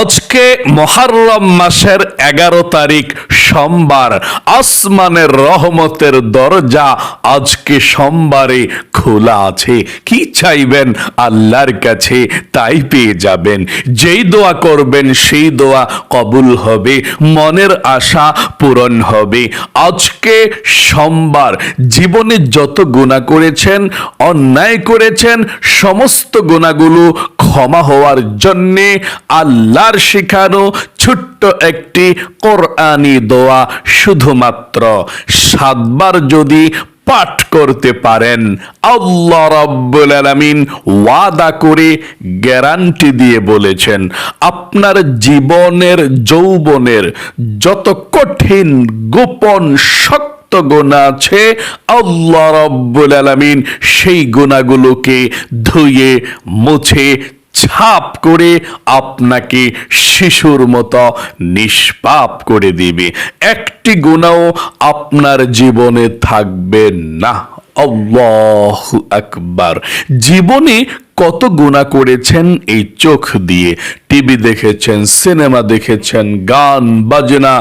আজকে মহারম মাসের এগারো তারিখ সোমবার, আসমানের রহমতের দরজা আজকে সোমবারে খোলা আছে। কি চাইবেন? আল্লাহর কাছে তাই পেয়ে যাবেন। যেই দোয়া করবেন, সেই দোয়া কবুল হবে। মনের আশা পূরণ হবে। আজকে সোমবার, জীবনে যত গুণা করেছেন, অন্যায় করেছেন, সমস্ত গুণাগুলো ক্ষমা হওয়ার জন্যে আল্লাহর শেখানো ছোট্ট একটি কোরআনি দোয়া শুধুমাত্র। সাতবার যদি পাঠ করতে পারেন, আল্লাহ রাব্বুল আলামিন ওয়াদা করে গ্যারান্টি দিয়ে বলেছেন, আপনার জীবনের, যৌবনের যত কঠিন, গোপন, শক্ত গুণা আছে, আল্লাহ রব্বুল আলামিন সেই গুণাগুলোকে ধুয়ে, মুছে ছাপ করে আপনাকে শিশুর মতো নিষ্পাপ করে দিবে। একটি গুণাও আপনার জীবনে থাকবে না। আল্লাহ আকবার। জীবনে কত গুণা করেছেন এই চোখ দিয়ে? টিভি দেখেছেন, সিনেমা দেখেছেন, গান, বাজনা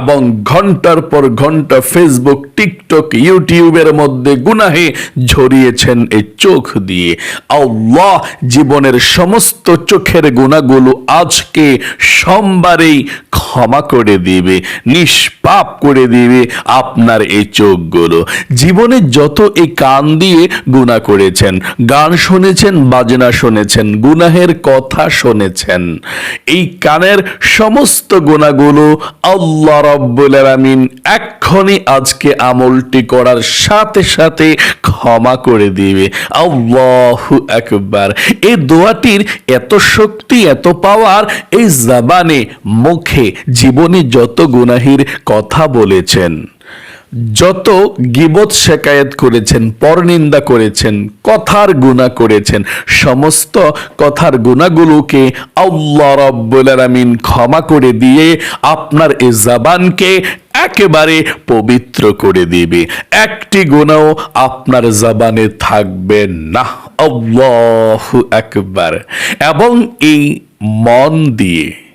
এবং ঘণ্টার পর ঘণ্টা ফেসবুক টিকটক ইউটিউবের মধ্যে গুনাহে ঝরিয়েছেন এই চোখ দিয়ে। আল্লাহ জীবনের সমস্ত চোখের গুণাগুলো আজকে সোমবারেই ক্ষমা করে দিবে, নিষ্পাপ করে দিবে আপনার এই চোখগুলো। জীবনে যত এই কান দিয়ে গুণা করেছেন, গান শুনেছেন বাজনা শুনেছেন, গুনাহের কথা শুনেছেন। এই কানের সমস্ত গুণাগুলো আল্লাহ রব্বুল আলামিন এক্ষণি আজকে আমলটি করার সাথে সাথে ক্ষমা করে দিবে। আল্লাহু আকবার। এই দোয়াটির এত শক্তি, এত পাওয়ার এই জাবানে, মুখে, জীবনে যত গুনাহির কথা বলেছেন। যত গিবত শেকায়েত করেছেন, পরনিন্দা করেছেন, কথার গুণা করেছেন, সমস্ত কথার গুণাগুলোকে আল্লাহ রব্বুল ক্ষমা করে দিয়ে আপনার এই জাবানকে একেবারে পবিত্র করে দিবে। একটি গুণাও আপনার জাবানে থাকবে না। আল্লাহু একবার এবং এই মন দিয়ে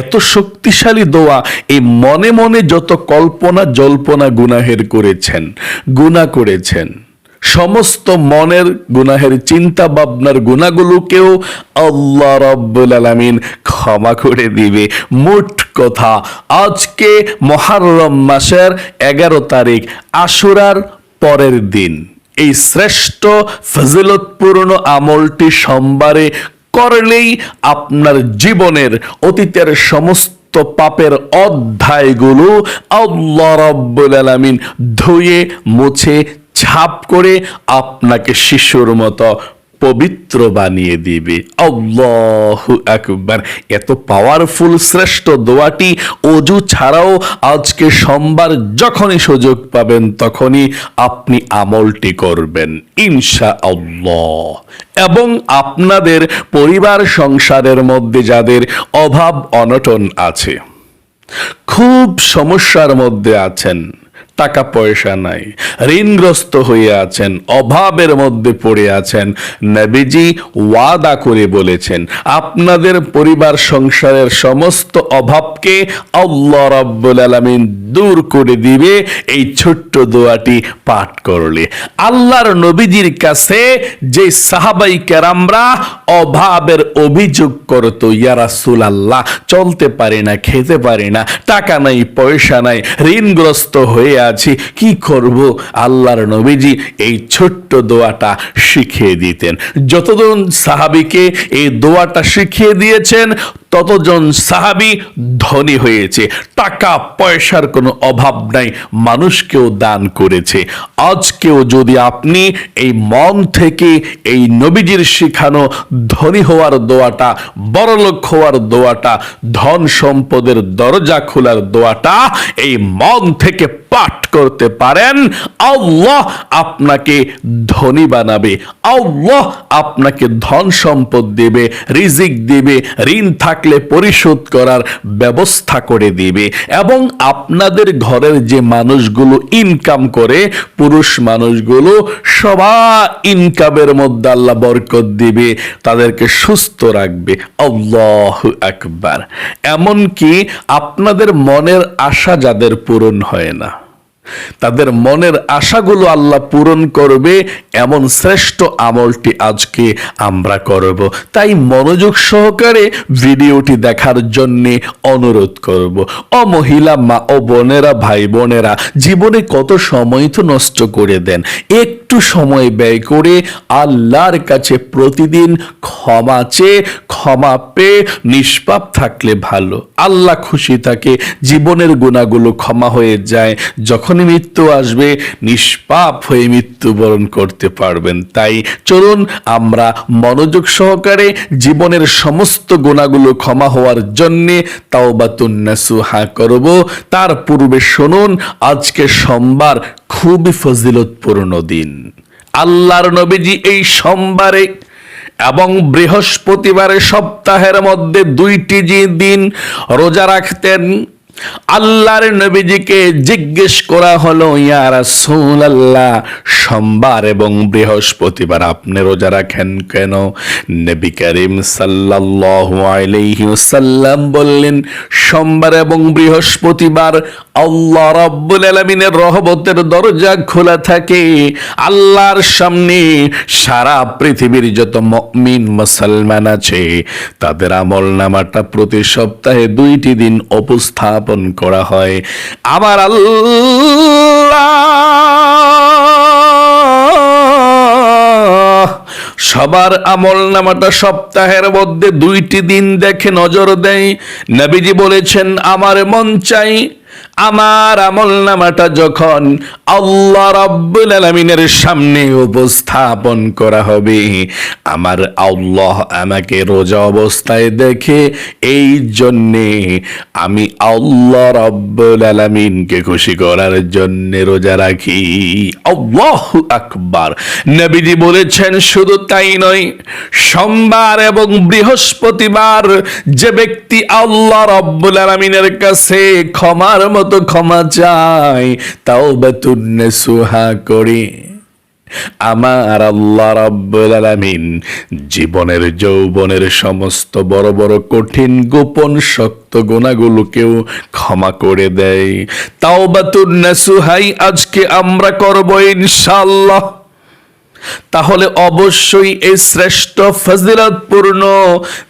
এত শক্তিশালী দোয়া এই মনে মনে যত কল্পনা জল্পনা গুনাহের করেছেন, গুনাহ করেছেন, সমস্ত মনের গুনাহের চিন্তা ভাবনার গুণাগুলোকেও আল্লাহ রব্বুল আলামিন ক্ষমা করে দিবে। মোট কথা, আজকে মহারম মাসের এগারো তারিখ, আশুরার পরের দিন। এই শ্রেষ্ঠ ফজিলতপূর্ণ আমলটি সোমবারে করলেই আপনার জীবনের অতীতের সমস্ত পাপের অধ্যায়গুলো আল্লাহ রব্বুল আলামিন ধুয়ে, মুছে, ছাপ করে আপনাকে শিশুর মতো পবিত্র বানিয়ে দিবে। আল্লাহু আকবার। এত পাওয়ারফুল শ্রেষ্ঠ দোয়াটি অজু ছাড়াও আজকে সোমবার যখনই সুযোগ পাবেন তখনই আপনি আমলটি করবেন ইনশা আল্লাহ এবং আপনাদের পরিবার সংসারের মধ্যে যাদের অভাব অনটন আছে, খুব সমস্যার মধ্যে আছেন টাকা পয়সা নাই। ঋণগ্রস্ত হয়ে আছেন, অভাবের মধ্যে পড়ে আছেন। নবীজি ওয়াদা করে বলেছেন, আপনাদের পরিবার সংসারের সমস্ত অভাবকে আল্লাহ রাব্বুল আলামিন দূর করে দিবে এই ছোট্ট দোয়াটি পাঠ করলে। আল্লাহর নবীজির কাছে যে সাহাবাই কেরামরা অভাবের অভিযোগ করতো, ইয়া রাসূলুল্লাহ, চলতে পারি না, খেতে পারি না, টাকা নাই, পয়সা নাই, ঋণগ্রস্ত হয়ে আছি, কি করব? আল্লাহর নবীজি এই ছোট্ট দোয়াটা শিখিয়ে দিতেন। যতদিন সাহাবিকে এই দোয়াটা শিখিয়ে দিয়েছেন ততজন সাহাবি ধনী হয়েছে। টাকা, পয়সার কোনো অভাব নাই, মানুষকেও দান করেছে। আজকেও যদি আপনি এই মন থেকে এই নবীজির শিখানো ধনী হওয়ার দোয়াটা, বড়লোক হওয়ার দোয়াটা, ধন সম্পদের দরজা খোলার দোয়াটা এই মন থেকে পাঠ করতে পারেন, আল্লাহ আপনাকে ধনী বানাবে। আল্লাহ আপনাকে ধন সম্পদ দেবে, রিজিক দেবে, ঋণ থাকলে থাকলে পরিশোধ করার ব্যবস্থা করে দিবে। এবং আপনাদের ঘরের যে মানুষগুলো ইনকাম করে, পুরুষ মানুষগুলো সবার ইনকামের মধ্যে আল্লাহ বরকত দিবে, তাদেরকে সুস্থ রাখবে। আল্লাহ আকবার। এমনকি আপনাদের মনের আশা যাদের পূরণ হয় না। তাদের মনের আশাগুলো আল্লাহ পূরণ করবে, এমন শ্রেষ্ঠ আমলটি আজকে আমরা করব। তাই মনোযোগ সহকারে ভিডিওটি দেখার জন্য অনুরোধ করব। ও মহিলা মা ও বোনেরা, ভাই বোনেরা, জীবনে কত সময় তো নষ্ট করে দেন। একটু সময় ব্যয় করে আল্লাহর কাছে প্রতিদিন ক্ষমা চেয়ে, ক্ষমা পেয়ে নিষ্পাপ থাকলে ভালো। আল্লাহ খুশি থাকে, জীবনের গুণাগুলো ক্ষমা হয়ে যায়। যখনই মৃত্যু আসবে, নিষ্পাপ হয়ে মৃত্যুবরণ করতে পারবেন। তাই চলুন আমরা মনোযোগ সহকারে জীবনের সমস্ত গুণাগুলো ক্ষমা হওয়ার জন্যে তাওবাতুন্নাসুহা করব। তার পূর্বে শুনুন আজকে সোমবার খুবই ফজিলতপূর্ণ দিন। আল্লাহর নবীজি এই সোমবারে এবং বৃহস্পতিবারে সপ্তাহের মধ্যে দুইটি যে দিন রোজা রাখতেন আল্লাহর নবীজিকে জিজ্ঞেস করা হলো, ইয়া রাসূলুল্লাহ, সোমবার এবং বৃহস্পতিবার আপনি রোজা রাখেন কেন? নবী করিম সাল্লাল্লাহু বললেন, সোমবার এবং বৃহস্পতিবার আল্লাহ রাব্বুল আলামিনের রহমতের দরজা খোলা থাকে। আল্লাহর সামনে সারা পৃথিবীর যত মুমিন মুসলমান আছে, তাদের আমল নামাটা প্রতি সপ্তাহে দুইটি দিন উপস্থাপন করা হয়। আবার সবার আমল নামাটা সপ্তাহের মধ্যে দুইটি দিন দেখে নজর দেয়। নবীজি বলেছেন, আমার মন চাই আমার আমল নামাটা যখন আল্লাহ রাব্বুল আলামিনের সামনে উপস্থাপন করা হবে, আমার আল্লাহ আমাকে রোজা অবস্থায় দেখে এই জন্যে আমি আল্লাহ রাব্বুল আলামিনকে খুশি করার জন্যে রোজা রাখি। আল্লাহ আকবার। নবীজি বলেছেন, শুধু তাই নয়, সোমবার এবং বৃহস্পতিবার যে ব্যক্তি আল্লাহ রব্বুল আলমিনের কাছে ক্ষমার মতো ক্ষমা চাই তাও বেতুন্নে সুহা করে। আমার আল্লাহ রাব্বুল আলামিন জীবনের, যৌবনের সমস্ত বড় বড় কঠিন গোপন শক্ত গুণাগুলোকেও ক্ষমা করে দেয়। তাওবাতুন নাসুহাই আজকে আমরা করব ইনশাআল্লাহ। তাহলে অবশ্যই এই শ্রেষ্ঠ ফজিলতপূর্ণ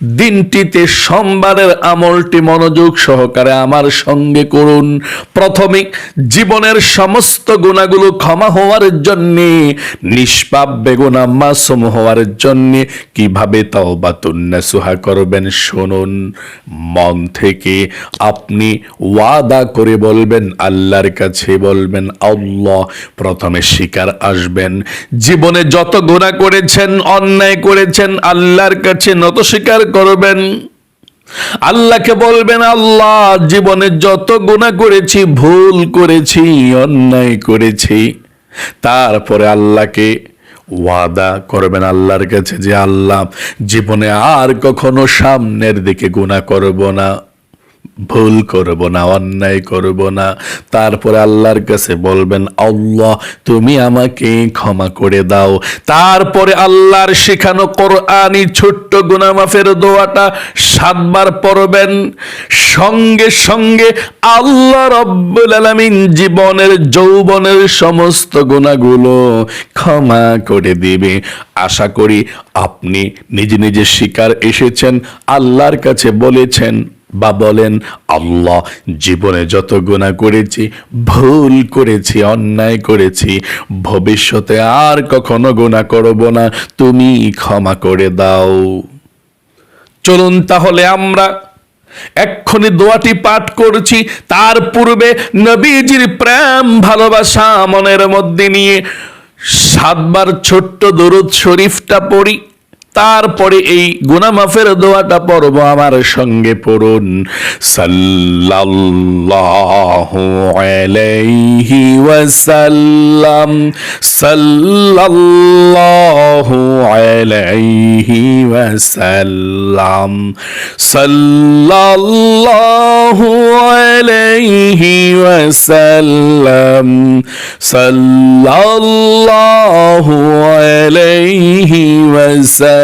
দিনটিতে সোমবারের আমলটি মনোযোগ সহকারে আমার সঙ্গে করুন। প্রথমে জীবনের সমস্ত গুণাগুলো ক্ষমা হওয়ার জন্যে, নিষ্পাপ বেগুনা মাসুম হওয়ার জন্যে কীভাবে তওবাতুন্নাসুহা করবেন শুনুন। মন থেকে আপনি ওয়াদা করে বলবেন, আল্লাহর কাছে বলবেন, আল্লাহ প্রথমে শিকার আসবেন। জীবনে যত গোনা করেছেন, অন্যায় করেছেন, আল্লাহর কাছে নত স্বীকার করবেন। আল্লাহকে বলবেন, আল্লাহ, জীবনে যত গুণা করেছি, ভুল করেছি, অন্যায় করেছি। তারপরে আল্লাহকে ওয়াদা করবেন আল্লাহর কাছে যে, আল্লাহ, জীবনে আর কখনো সামনের দিকে গুণা করব না। ভুল করব না, অন্যায় করব না। তারপরে আল্লাহর কাছে বলবেন, আল্লাহ, তুমি আমাকে ক্ষমা করে দাও। তারপরে আল্লাহর শেখানো কোরআনি ছোট্ট গুনামাফের দোয়াটা সাতবার পড়বেন। সঙ্গে সঙ্গে আল্লাহ রব্বুল আলামিন জীবনের, যৌবনের সমস্ত গুণাগুলো ক্ষমা করে দিবে। আশা করি আপনি নিজে নিজে শিকার এসেছেন। আল্লাহর কাছে বলেছেন বা বলেন, আল্লাহ, জীবনে যত গুণা করেছি, ভুল করেছি, অন্যায় করেছি, ভবিষ্যতে আর কখনো গুণা করব না, তুমি ক্ষমা করে দাও। চলুন তাহলে আমরা এক্ষুনি দোয়াটি পাঠ করছি। তার পূর্বে নবীজির প্রেম, ভালোবাসা, মনের মধ্যে নিয়ে সাতবার ছোট্ট দরুদ শরীফটা পড়ি। তারপরে এই গুনামাফের দোয়াটা পড়ব আমার সঙ্গে পড়ুন। সাল্লাল্লাহু আলাইহি ওয়াসাল্লাম, সাল্লাল্লাহু আলাইহি সাল্লাল্লাহু আলাইহি ওয়াসাল্লাম।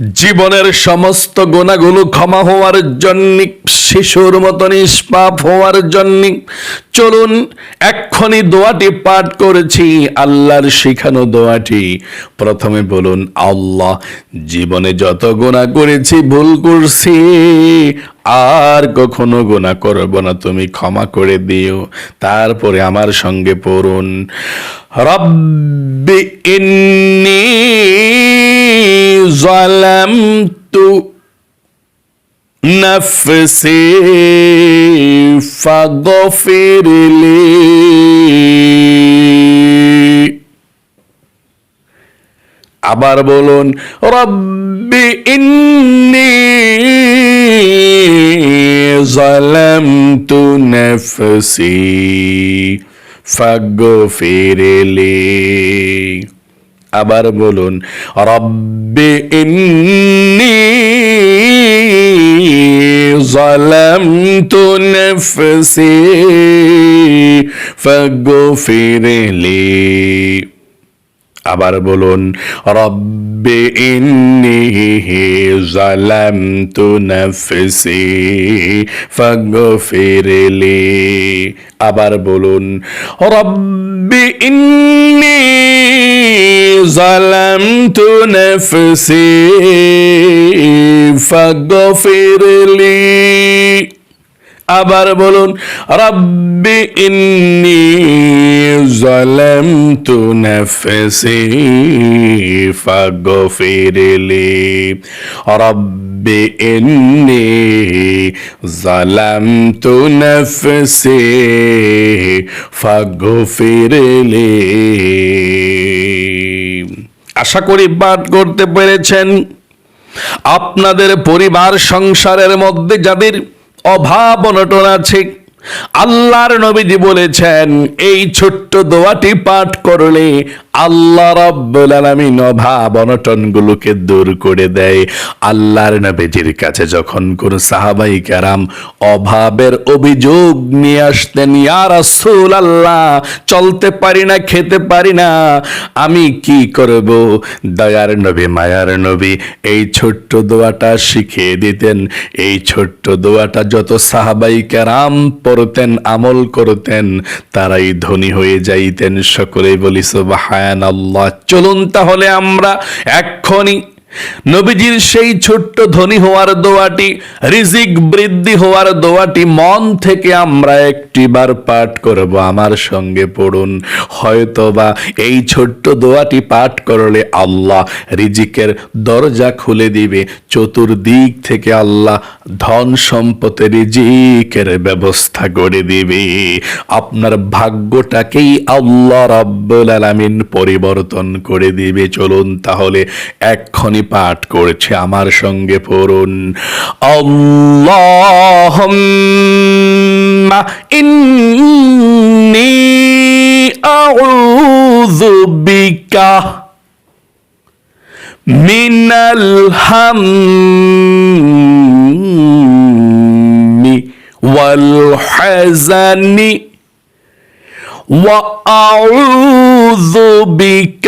জীবনের সমস্ত গোনাগুলো ক্ষমা হওয়ার জন্য, শিশুর মতো নিষ্পাপ হওয়ার জন্য। চলুন, এক্ষুনি দোয়াটি পাঠ করেছি, আল্লাহর শিখানো দোয়াটি। প্রথমে বলুন, আল্লাহ, জীবনে যত গোনা করেছি, ভুল করছি, আর কখনো গোনা করব না, তুমি ক্ষমা করে দিও। তারপরে আমার সঙ্গে পড়ুন, রব্বি ইন্নি ظلمت نفسي فاغفر لي আবার বলুন রব্বি ইন্নি ظلمت نفسي فاغفر لي আবার বলুন রব্বি ইন্নি ظلمت نفسي فاغفر لي আবার বলুন, রব্বি ইন্নি জালামতু নাফসি ফাগফির লি। আবার বলুন, রব্বি ইন্নি জালামতু নাফসি ফাগফির লি। আবার বলুন, রব্বি ইন্নি জালামতু নাফসি ফাগফিরলি রব্বি ইন্নি জালামতু নাফসি ফাগফিরলি আশা করি পাঠ করতে পেরেছেন। আপনাদের পরিবার সংসারের মধ্যে যাদের অভাব অনটন আছে আল্লাহর নবীজি বলেছেন এই ছোট্ট দোয়াটি পাঠ করলে আল্লাহ রাব্বুল আলামিন অভাব অনটনগুলোকে দূর করে দেয়। আল্লাহর নবীজির কাছে যখন কোন সাহাবাই কারাম অভাবের অভিযোগ নিয়ে আসতেন, ইয়া রাসূল আল্লাহ চলতে পারি না, খেতে পারি না, আমি কি করব? দয়ার নবী, মায়ার নবী, এই ছোট্ট দোয়াটা শিখিয়ে দিতেন। এই ছোট্ট দোয়াটা যত সাহাবাই কারাম পড়তেন, আমল করতেন, তারাই ধনী হয়ে যাইতেন। সকলেই বলি, সুবহান চলুন তাহলে আমরা এক্ষুনি নবীজির সেই ছোট্ট ধনী হওয়ার দোয়াটি, রিজিক বৃদ্ধি হওয়ার দোয়াটি মন থেকে আমরা একটিবার পাঠ করব। আমার সঙ্গে পড়ুন। হয়তোবা এই ছোট্ট দোয়াটি পাঠ করলে আল্লাহ রিজিকের দরজা খুলে দিবে। চতুর্দিক থেকে আল্লাহ ধন সম্পদের রিজিকের ব্যবস্থা করে দিবে। আপনার ভাগ্যটাকেই আল্লাহ রাব্বুল আলামিন পরিবর্তন করে দিবে। চলুন তাহলে এক্ষুনি পাঠ করেছে আমার সঙ্গে পড়ুন আল্লাহুম্মা ইন্নি আউযু বিকা মিনাল হাম্মি ওয়াল হাজানি وأعوذ بك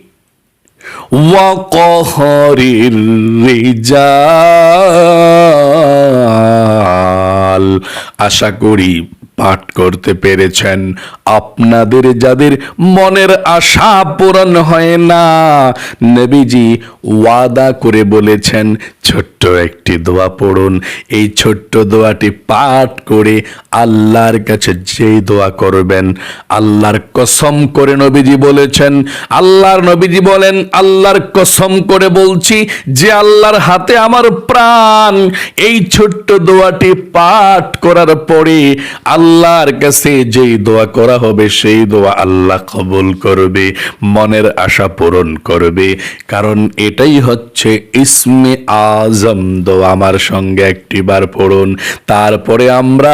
وقهر الرجال আশা করি পাঠ করতে পেরেছেন আপনাদের যাদের মনের আশা পূরণ হয় না নবীজি ওয়াদা করে বলেছেন ছোট্ট একটি দোয়া পড়ুন। এই ছোট্ট দোয়াটি পাঠ করে আল্লাহর কাছে যেই দোয়া করবেন, আল্লাহর কসম করে নবীজি বলেছেন, আল্লাহর নবীজি বলেন, আল্লাহর কসম করে বলছি যে আল্লাহর হাতে আমার প্রাণ। এই ছোট্ট দোয়াটি পাঠ করার পরে আল্লাহর কাছে যেই দোয়া করা হবে, সেই দোয়া আল্লাহ কবুল করবে, মনের আশা পূরণ করবে। কারণ এটাই হচ্ছে ইসমে আজম দোয়া আমার সঙ্গে একটিবার পড়ুন। তারপরে আমরা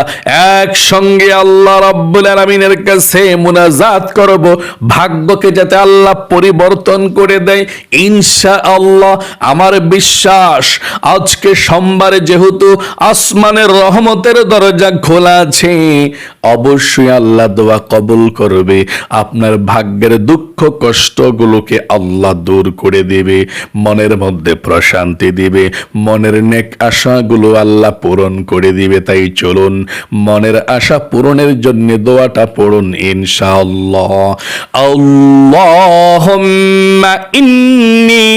একসঙ্গে আল্লাহ রব্বুল আলমিনের কাছে মুনাজাত করব। ভাগ্যকে যাতে আল্লাহ পরিবর্তন করে দেয় ইনশা আল্লাহ আমার বিশ্বাস, আজকে সোমবারে যেহেতু আসমানের রহমতের দরজা খোলা আছে, অবশ্যই আল্লাহ দোয়া কবুল করবে। আপনার ভাগ্যের দুঃখ কষ্টগুলোকে আল্লাহ দূর করে দেবে, মনের মধ্যে প্রশান্তি দিবে। মনের নেক আশাগুলো আল্লাহ পূরণ করে দিবে তাই চলুন মনের আশা পূরণের জন্য দোয়াটা পড়ুন ইনশাআল্লাহ আল্লাহুম্মা ইন্নী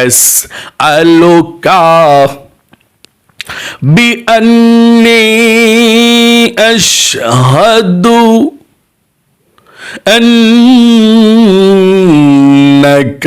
আসআলুকা بأني أشهد أنك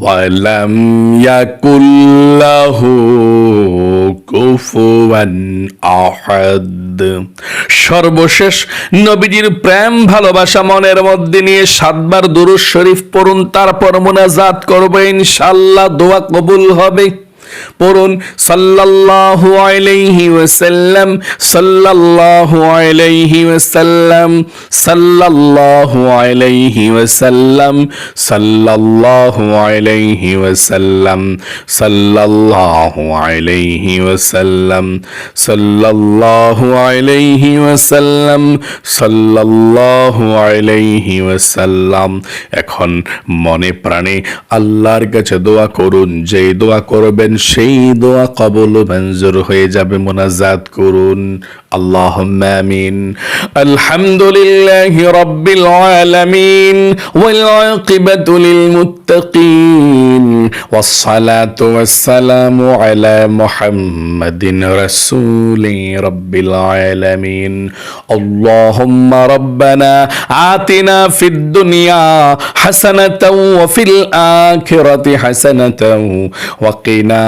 ولم يكن له কুফুয়ান আহাদ সর্বশেষ নবীজির প্রেম ভালোবাসা মনের মধ্যে নিয়ে সাতবার দুরুজ শরীফ পড়ুন তারপর মোনাজাত করবে ইনশাল্লাহ দোয়া কবুল হবে পড়ুন, সাল্লাল্লাহু আলাইহি ওয়াসাল্লাম, সাল্লাল্লাহু আলাইহি ওয়াসাল্লাম, সাল্লাল্লাহু আলাইহি ওয়াসাল্লাম, সাল্লাল্লাহু আলাইহি ওয়াসাল্লাম, সাল্লাল্লাহু আলাইহি ওয়াসাল্লাম, সাল্লাল্লাহু আলাইহি ওয়াসাল্লাম, সাল্লাল্লাহু আলাইহি ওয়াসাল্লাম। এখন মনে প্রাণে আল্লাহর কাছে দোয়া করুন যে দোয়া করবেন সেই দোয়া কবল মঞ্জুর হয়ে যাবে মোনাজাত করুন আল্লাহ আমিন আলহামদুলিল্লাহ রব্বিল আলামিন ওয়াল আকিবাতু লিল মুত্তাকিন ওয়াস সালাতু ওয়াস সালামু আলা মুহাম্মাদিন রাসূলি রব্বিল আলামিন আল্লাহুম্মা রাব্বানা আতিনা ফিদ দুনিয়া হাসানাতাও ওয়া ফিল আখিরাতি হাসানাতাও ওয়া কিনা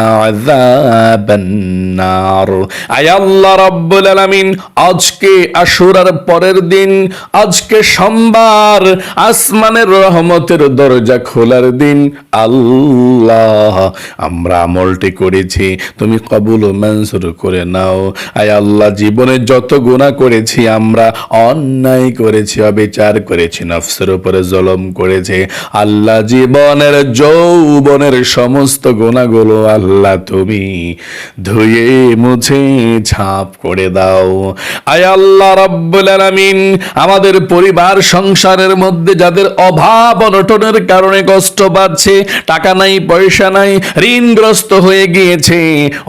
আজকে আশুরার পরের দিন, আজকে সোমবার, আসমানের রহমতের দরজা খোলার দিন। আল্লাহ, আমরা আমলটি করেছি, তুমি কবুল করে নাও। আয় আল্লাহ, জীবনে যত গুণা করেছি আমরা, অন্যায় করেছি, অবিচার করেছি, নফসের উপরে জলম করেছে। আল্লাহ, জীবনের যৌবনের সমস্ত গুণাগুলো আল্লাহ তুমি ধুয়ে মুছে ছাপ করে দাও। আয় আল্লাহ রব্বুল আলামিন, আমাদের পরিবার সংসারের মধ্যে যাদের অভাব অনটনের কারণে কষ্ট পাচ্ছে টাকা নাই, পয়সা নাই, ঋণগ্রস্ত হয়ে গিয়েছে,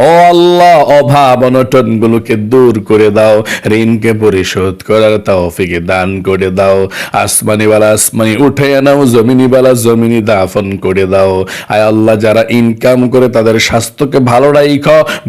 ও আল্লাহ অভাব অনটন গুলোকে দূর করে দাও, ঋণকে পরিশোধ করার তৌফিকে দান করে দাও আসমানি বালা আসমানি উঠে নাও জমিনি বালা জমিনি দাফন করে দাও। আয় আল্লাহ যারা ইনকাম করে তাদের স্বাস্থ্যকে ভালো রাইখ,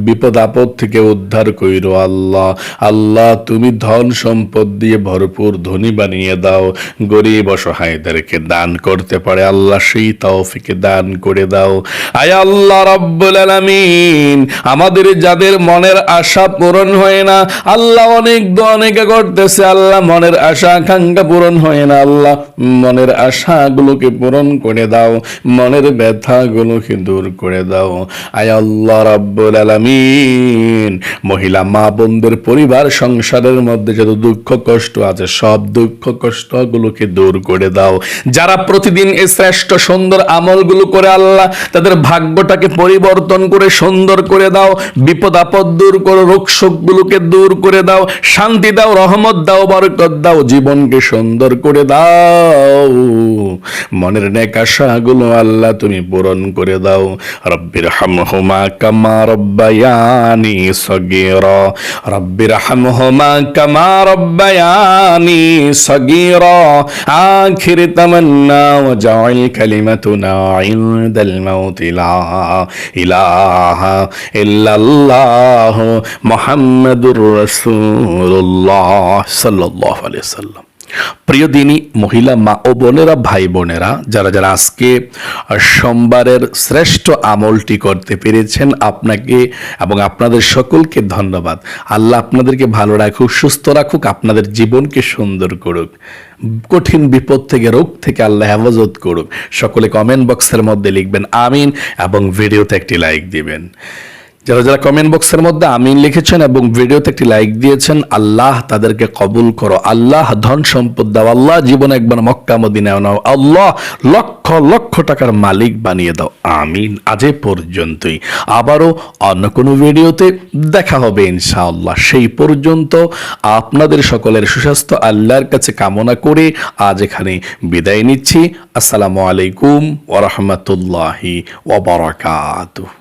বিপদ আপদ থেকে উদ্ধার কইরো আল্লাহ। আল্লাহ, তুমি ধন সম্পদ দিয়ে ভরপুর ধনী বানিয়ে দাও, গরিব অসহায়দেরকে দান করতে পারে আল্লাহ, সেই তৌফিকে দান করে দাও। আয় আল্লাহ রব্বুল আলামিন, আমাদের যাদের মনের আশা পূরণ হয় না, আল্লাহ অনেক দোয়া অনেকে করতেছে, আল্লাহ মনের আশা আকাঙ্ক্ষা পূরণ হয় না, আল্লাহ মনের আশাগুলোকে পূরণ করে দাও, মনের ব্যথাগুলোকে দূর করে দাও। আয় আল্লাহ রাব্বুল আলামিন। মহিলা, মা, বোনদের পরিবার, সংসারের মধ্যে যত দুঃখ, কষ্ট আছে, সব দুঃখ, কষ্টগুলোকে দূর করে দাও। যারা প্রতিদিন এই শ্রেষ্ঠ সুন্দর আমলগুলো করে আল্লাহ, তাদের ভাগ্যটাকে পরিবর্তন করে সুন্দর করে দাও, বিপদ আপদ দূর করো, রোগ শোকগুলোকে দূর করে দাও, শান্তি দাও, রহমত দাও, বরকত দাও, জীবনকে সুন্দর করে দাও। মনের নেক আশাগুলো আল্লাহ তুমি পূরণ করে দাও। রব্বির হামহুমা কামা রব্বায়ানি সগীরা রব্বির হামহুমা কামা রব্বায়ানি সগীরা আখির তামান্না ওয়াজআল কালিমাতুনা ইনদাল মাউত লা ইলাহা ইল্লাল্লাহ মুহাম্মাদুর রাসূলুল্লাহ সাল্লাল্লাহু আলাইহি সাল্লাম প্রিয় দিনী, মহিলা মা ও বোনেরা, ভাই বোনেরা, যারা যারা আজকে সোমবারের শ্রেষ্ঠ আমলটি করতে পেরেছেন, আপনাকে এবং আপনাদের সকলকে ধন্যবাদ। আল্লাহ আপনাদেরকে ভালো রাখুক, সুস্থ রাখুক, আপনাদের জীবনকে সুন্দর করুক। কঠিন বিপদ থেকে, রোগ থেকে আল্লাহ হেফাজত করুক। সকলে কমেন্ট বক্সের মধ্যে লিখবেন, আমিন, এবং ভিডিওতে একটি লাইক দিবেন। যারা যারা কমেন্ট বক্সের মধ্যে আমিন লিখেছেন এবং ভিডিওতে একটি লাইক দিয়েছেন, আল্লাহ তাদেরকে কবুল করো। আল্লাহ ধন সম্পদ দাও। আল্লাহ জীবনে একবার মক্কা, মদিনায় নাও। আল্লাহ লক্ষ লক্ষ টাকার মালিক বানিয়ে দাও। আমিন। আজ পর্যন্তই। আবারও অন্য কোনো ভিডিওতে দেখা হবে ইনশাআল্লাহ। সেই পর্যন্ত আপনাদের সকলের সুস্বাস্থ্য, আল্লাহর কাছে কামনা করে আজ এখানে বিদায় নিচ্ছি। আসসালামু আলাইকুম ওরহমতুল্লাহি ওবরাকাতুহ